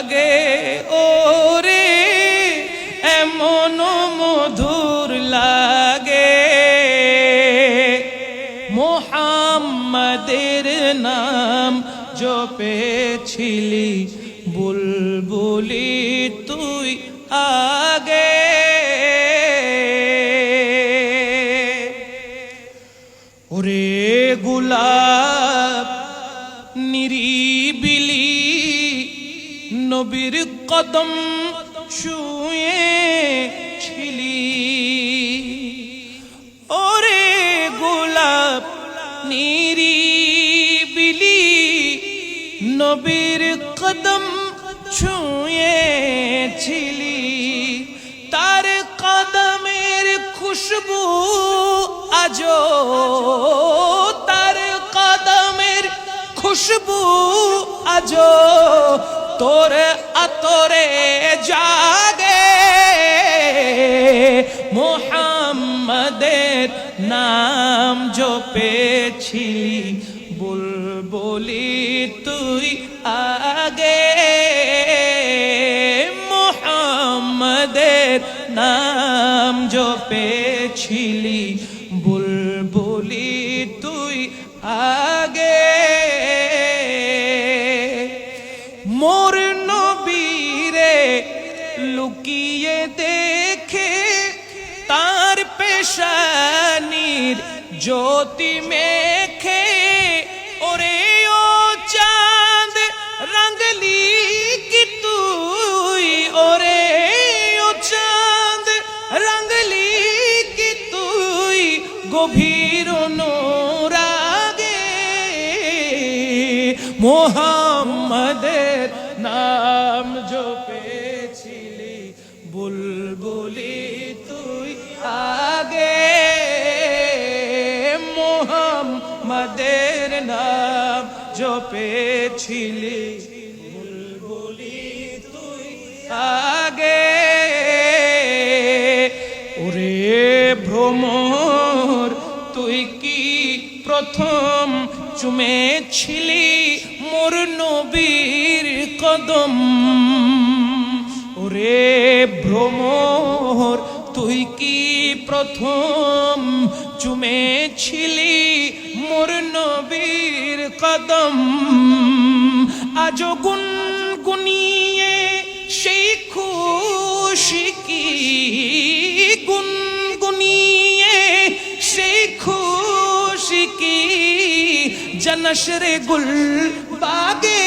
লাগে ওরে এমন মধুর লাগে। মোহাম্মদের নাম জপেছিলি বুলবুলি তুই আগে। ওরে গুলাব নিরিবিলি নবীর কদম শুয়ে ছিলি ওরে গোলাপ নিরিবিলি, নবীর কদম ছুঁয়েছিলি। তার কদমের খুশবু আজো তার কদমের খুশবু আজো তোর আতরে জাগে। মোহাম্মদের নাম জপেছিলি বুলবুলি তুই আগে। মোহাম্মদের নাম জপেছিলি লুকিয়ে দেখে তার পেশানির জ্যোতি মেখে, ওরে ও চাঁদ রঙ্গলি কি তুই, ওরে ও চাঁদ রঙ্গলি কি তুই, গভীর নোরাগে মোহাম্মদের জপেছিলি বুলবুলি তুই আগে মোহাম মোহাম্মদের নাম জপেছিলি। বুলবুলি তুই আগে ওরে ভ্রমর, তুই কি প্রথম চুমেছিলি মোর নবীর কদম? ওরে ভ্রমর, তুই কি প্রথম চুমেছিলি মোর নবীর কদম? আজ গুন গুনিয়ে সেই খুশি কি? গুন গুনিয়ে সেই খুশি কি? জনশরে গুল বাগে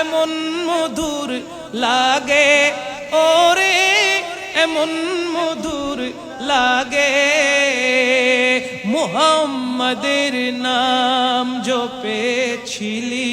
এমন মধুর লাগে? ওরে এমন মধুর লাগে। মোহাম্মদের নাম জপেছিলি।